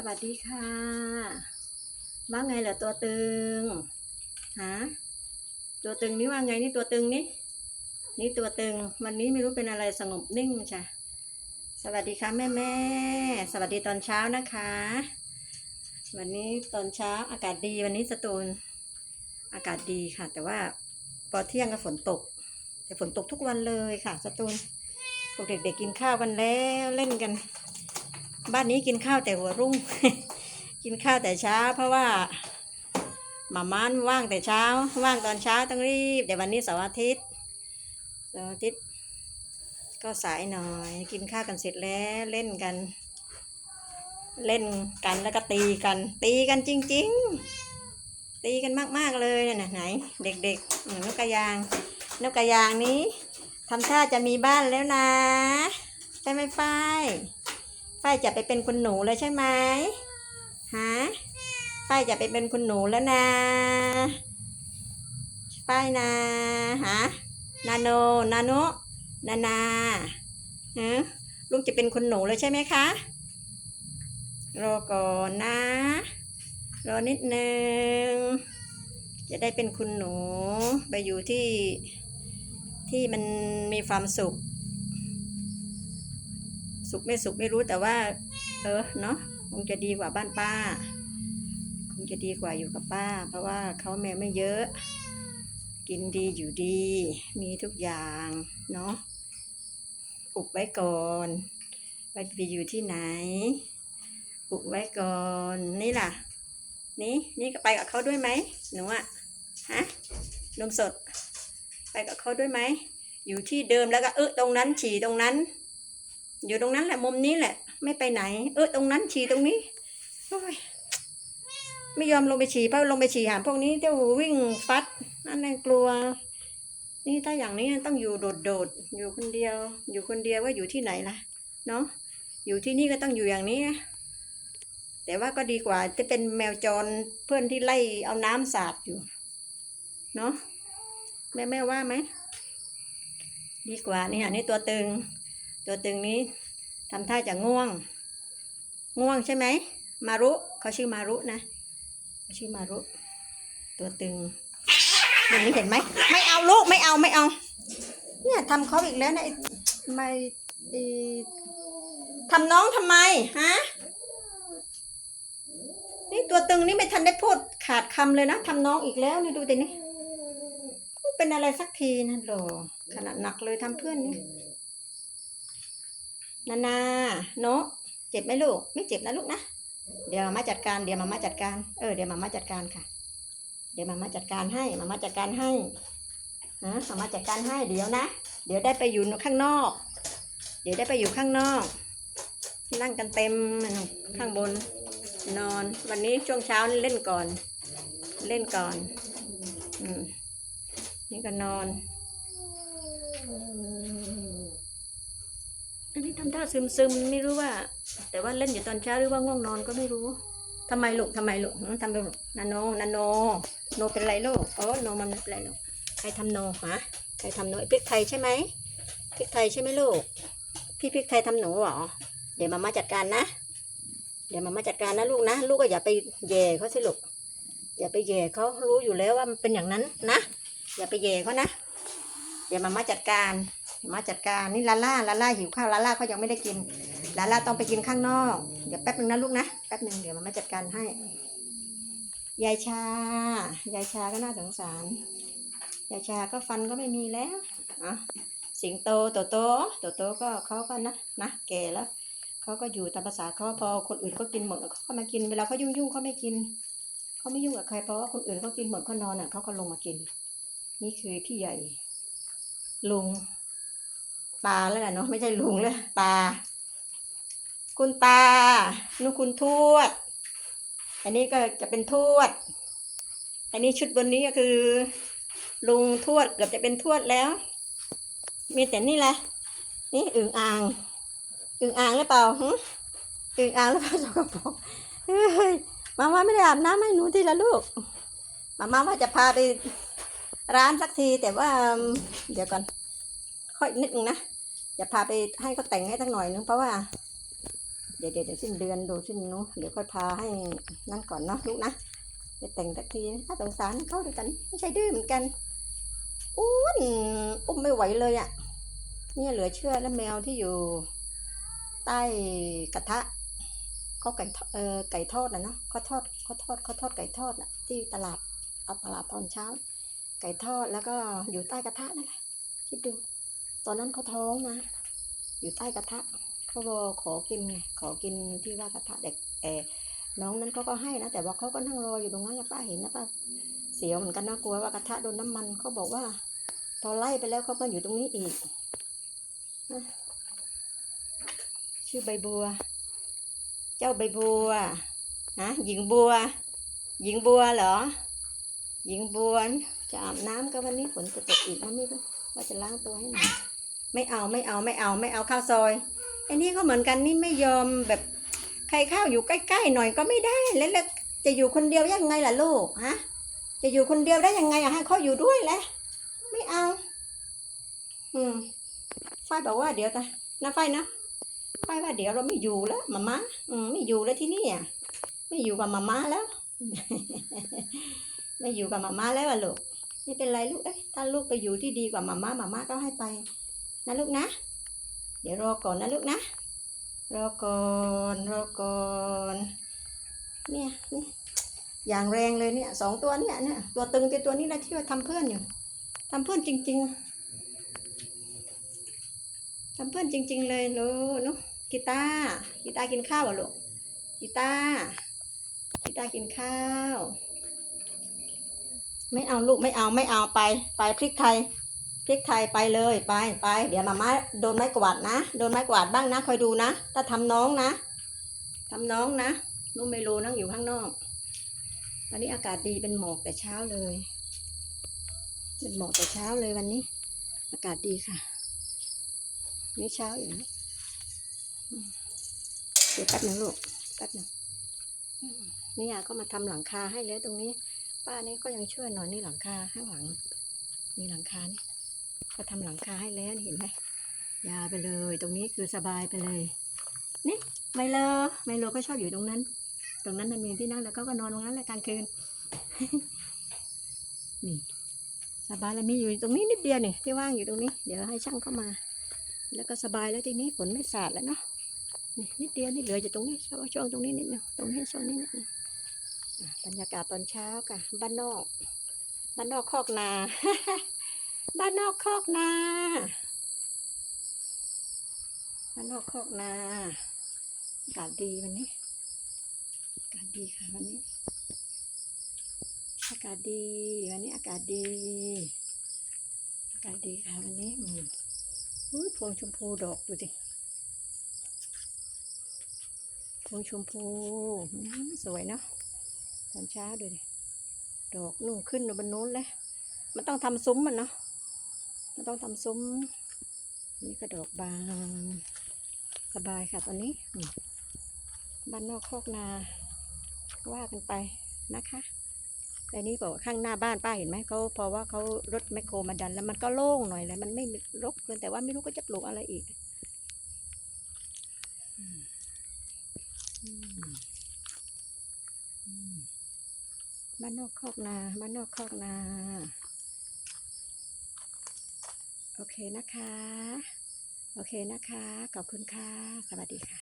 สวัสดีค่ะ ว่าไงเหรอตัวตึงฮะตัวตึงนี่ว่าไงนี่ตัวตึงนี่นี่ตัวตึงวันนี้ไม่รู้เป็นอะไรสงบนิ่งจ้ะสวัสดีค่ะแม่แม่สวัสดีตอนเช้านะคะ วันนี้ตอนเช้าอากาศดีวันนี้สตูลอากาศดีค่ะ แต่ว่าพอเที่ยงก็ฝนตก แต่ฝนตกทุกวันเลยค่ะสตูลพวกเด็กๆกินข้าวกันแล้วเล่นกัน บ้านนี้กินข้าวแต่หัวรุ่ง กินข้าวแต่เช้า เพราะว่าหมาม่านว่างแต่เช้า ว่างตอนเช้าต้องรีบเดี๋ยววันนี้เสาร์อาทิตย์เสาร์อาทิตย์ก็สายหน่อย กินข้าวกันเสร็จแล้วเล่นกัน เล่นกันแล้วก็ตีกัน ตีกันจริง ๆ ตีกันมากๆเลยนะไหน เด็กๆอืมนกกระยาง นกกระยางนี้ทำท่าจะมีบ้านแล้วนะใช่ไหมฝ้าย ฝ้ายจะไปเป็นคุณหนูเลยใช่ไหมฮะฝ้ายจะไปเป็นคุณหนูแล้วนะฝ้ายนะฮะนาโนนาโนนานาฮะลูกจะเป็นคุณหนูเลยใช่ไหมคะรอก่อนนะ รอนิดนึง จะได้เป็นคุณหนูไปอยู่ที่ที่มันมีความสุข สุขไม่สุขไม่รู้แต่ว่า เออเนาะคงจะดีกว่าบ้านป้า คงจะดีกว่าอยู่กับป้า เพราะว่าเขาแมวไม่เยอะ กินดีอยู่ดี มีทุกอย่างเนาะอุบไว้ก่อนว่าจะไปอยู่ที่ไหนอุบไว้ก่อนนี่ล่ะ นี่นี่ก็ไปกับเขาด้วยไหมหนูอะฮะนมสด ไปกับเขาด้วยไหมอยู่ที่เดิมแล้วก็เออตรงนั้นฉี่ตรงนั้น อยู่ตรงนั้นแหละมุมนี้แหละ ไม่ไปไหน เออตรงนั้นฉี่ตรงนี้ไม่ยอมลงไปฉี่เพราะลงไปฉี่หาพวกนี้เดี๋ยววิ่งฟัดนั่นแหละกลัว นี่ถ้าอย่างนี้ต้องอยู่โดดๆอยู่คนเดียว อยู่คนเดียวว่าอยู่ที่ไหนล่ะเนาะอยู่ที่นี่ก็ต้องอยู่อย่างนี้นะแต่ว่าก็ดีกว่าจะเป็นแมวจรเพื่อนที่ไล่เอาน้ำสาดอยู่เนาะแม่แม่ว่าไหมดีกว่านี่อันนี้ตัวตึง ตัวตึงนี้ทำท่าจะง่วง ง่วงใช่ไหม มารุเขาชื่อมารุนะเขาชื่อมารุ ตัวตึงอย่างนี้เห็นไหม ไม่เอาลูกไม่เอาไม่เอา เนี่ยทำเขาอีกแล้วนะไอ้ทำไมไอ้ทำน้องทำไมฮะนี่ตัวตึงนี่ไม่ทันได้พูดขาดคำเลยนะทำน้องอีกแล้วนี่ดูดินี่เป็นอะไรสักทีนะโหขนาดหนักเลยทำเพื่อนนี่ นานาโนะเจ็บไหมลูก ไม่เจ็บนะลูกนะ เดี๋ยวมาม่าจัดการ เดี๋ยวมาม่าจัดการ เออ เดี๋ยวมาม่าจัดการค่ะ เดี๋ยวมาม่าจัดการให้ มาม่าจัดการให้นะมาม่าจัดการให้ เดี๋ยวนะ เดี๋ยวได้ไปอยู่ข้างนอก เดี๋ยวได้ไปอยู่ข้างนอก นั่งกันเต็มข้างบน นอน วันนี้ช่วงเช้านี่เล่นก่อน เล่นก่อน อืมนี่ก็นอน ทำท่าซึมซึมไม่รู้ว่า แต่ว่าเล่นอยู่ตอนเช้าหรือว่าง่วงนอนก็ไม่รู้ทำไมลูกทำไมลูกทำไมลูกนาโนนาโน โนเป็นไรลูกโอ้โนมันเป็นไรลูกใครทำโนฮะใครทำโนพริกไทยใช่ไหมพริกไทยใช่ไหมลูก พี่พริกไทยทำหนูเหรอเดี๋ยวมาม่าจัดการนะ เดี๋ยวมามาจัดการนะลูกนะ ลูกก็อย่าไปแย่เขาสิลูกอย่าไปแย่เขารู้อยู่แล้วว่ามันเป็นอย่างนั้นนะ อย่าไปแย่เขานะ เดี๋ยวมามาจัดการ มาจัดการนี่ลาล่าลาล่าหิวข้าวลาล่าเขายังไม่ได้กินลาล่าต้องไปกินข้างนอก เดี๋ยวแป๊บนึงนะลูกนะแป๊บนึงเดี๋ยวมามาจัดการให้ ยายชา ยายชาก็น่าสงสาร ยายชาก็ฟันก็ไม่มีแล้วอะสิงโตโตโตโตโตก็เขาก็นะนะแก่แล้วเขาก็อยู่ตามภาษาเขาพอคนอื่นก็กินหมดเขาก็มากินเวลาเขายุ่งยุ่งๆเขาไม่กินเขาไม่ยุ่งกับใครเพราะว่าคนอื่นเขากินหมดเขานอนอะเขาก็ลงมากิน นี่คือพี่ใหญ่ลุง ตาแล้วแหละเนาะไม่ใช่ลุงเลยตา คุณตานุคุณทวด อันนี้ก็จะเป็นทวด อันนี้ชุดบนนี้ก็คือ ลุงทวดเกือบจะเป็นทวดแล้ว มีแต่นี่แหละ นี่อึ่งอ่าง อึ่งอ่างหรือเปล่าหึอึ่งอ่างหรือเปล่าสกปรกเฮ้ยมาม่าไม่ได้อาบน้ำให้หนูทีละลูก มาม่าว่าจะพาไปร้านสักทีแต่ว่า เดี๋ยวก่อน ค่อยนิดนึงนะจะพาไปให้เขาแต่งให้สักหน่อยนึงเพราะว่าเดี๋ยวเดี๋ยวเดี๋ยวสิ้นเดือนดูสิ้นนู้เดี๋ยวค่อยพาให้นั่นก่อนเนาะลูกนะไปแต่งสักทีถ้าสงสารเข้าด้วยกัน ไม่ใช่ดื้อเหมือนกันอ้วนอุ้มไม่ไหวเลยอะ่ะเนี่ยเหลือเชื่อแล้วแมวที่อยู่ ใต้กระทะเขาไก่ทอดเออไก่ทอดนะเนาะเขาทอดเขาทอดเขาทอดไก่ทอดน่ะ ที่ตลาดเอาตลาดตอนเช้า ไก่ทอดแล้วก็อยู่ใต้กระทะนั่นแหละคิดดู ตอนนั้นเขาท้องนะ อยู่ใต้กระทะเขารอกขอกินไงขอกินที่ว่ากระทะเด็กเอน้องนั้นเขาก็ให้นะแต่ว่าเขาก็นั่งรออยู่ตรงนั้นแหละป้าเห็นนะป้าเสียวเหมือนกันนะกลัวว่ากระทะโดนน้ำมันเขาบอกว่าพอไล่ไปแล้วเขามาอยู่ตรงนี้อีกชื่อใบบัว เจ้าใบบัวฮะหญิงบัว หญิงบัวเหรอ หญิงบัวจะอาบน้ำก็วันนี้ฝนจะตกอีกมั้งไม่รู้ว่าจะล้างตัวให้หน่อย ไม่เอาไม่เอาไม่เอาไม่เอาข้าวซอยไอ้นี่ก็เหมือนกันนี่ไม่ยอมแบบใครข้าวอยู่ใกล้ๆหน่อยก็ไม่ได้แล้วจะอยู่คนเดียวยังไงล่ะลูกฮะจะอยู่คนเดียวได้ยังไงอะให้เขาอยู่ด้วยแหละไม่เอา อืมฝ้ายบอกว่าเดี๋ยวตานะฝ้ายนะฝ้ายว่าเดี๋ยวเราไม่อยู่แล้วมาม่าอืมไม่อยู่แล้วที่นี่อะไม่อยู่กับมาม่าแล้ว ไม่อยู่กับมาม่าแล้วอะลูกไม่เป็นไรลูกเอ้ยถ้าลูกไปอยู่ที่ดีกว่ามาม่ามาม่าก็ให้ไป นะลูกนะ เดี๋ยวรอก่อนนะลูกนะ รอก่อนรอก่อนเนี่ยนี่อย่างแรงเลยเนี่ยสองตัวเนี่ยเนี่ยตัวตึงเป็นตัวนี้นะที่ว่าทำเพื่อนอยู่ทำเพื่อนจริง ๆทำเพื่อนจริง ๆ เลยหนูหนูกีตาร์กีตาร์กินข้าวเหรอลูกกีตาร์กีตาร์กินข้าว ไม่เอาลูกไม่เอาไม่เอาไป ไปพริกไทย พริกไทยไปเลยไปไป เดี๋ยวมาม่าโดนไม้กวาดนะ โดนไม้กวาดบ้างนะคอยดูนะ ถ้าทำน้องนะทำน้องนะนุ่มไม่รู้นั่งอยู่ข้างนอกวันนี้อากาศดีเป็นหมอกแต่เช้าเลย เป็นหมอกแต่เช้าเลยวันนี้ อากาศดีค่ะ นี่เช้าอยู่นะเดี๋ยวแป๊บหนึงลูกแป๊บหนึงนี่ยก็มาทำหลังคาให้แล้วตรงนี้ ป้านี่ก็ยังช่วยหน่อยนี่หลังคาข้างหลังนี่หลังคานี่ ก็ทำหลังคาให้แล้วเห็นไหมยาไปเลย ตรงนี้คือสบายไปเลย นี่ไมโลไมโลก็ชอบอยู่ตรงนั้น ตรงนั้นมันมีที่นั่งแล้วก็ก็นอนตรงนั้นแหละกลางคืนนี่สบายแล้วมีอยู่ตรงนี้นิดเดียวนี่ที่ว่างอยู่ตรงนี้ เดี๋ยวให้ช่างเข้ามา แล้วก็สบายแล้วทีนี้ฝนไม่สาดแล้วเนาะนี่นิดเดียวนี่เหลืออยู่ตรงนี้ช่วงวงตรงนี้นิดนึงตรงนี้ช่วงนี้นิดนึงบรรยากาศตอนเช้าค่ะบ้านนอกบ้านนอกคอกนา บ้านนอกคอกนาบ้านนอกคอกนาอากาศดีวันนี้อากาศดีค่ะวันนี้ อากาศดีวันนี้อากาศดี อากาศดีค่ะวันนี้อืมอุ้ยพวงชมพูดอกดูสิพวงชมพูสวยเนาะตอนเช้าดูดิดอกนุ่งขึ้นบนนู้นเลยมันต้องทำซุ้มมันเนาะ ต้องทำซุ้ม นี่ก็ดอกบานสบายค่ะตอนนี้บ้านนอกโคกนาว่ากันไปนะคะแต่นี้บอกว่าข้างหน้าบ้านป้าเห็นไหมเขาเพราะว่าเขารถแมคโครมาดันแล้วมันก็โล่งหน่อยเลยมันไม่รกเกินแต่ว่าไม่รู้ก็จะปลูกอะไรอีกบ้านนอกคอกนาบ้านนอกคอกนา โอเคนะคะ โอเคนะคะ ขอบคุณค่ะ สวัสดีค่ะ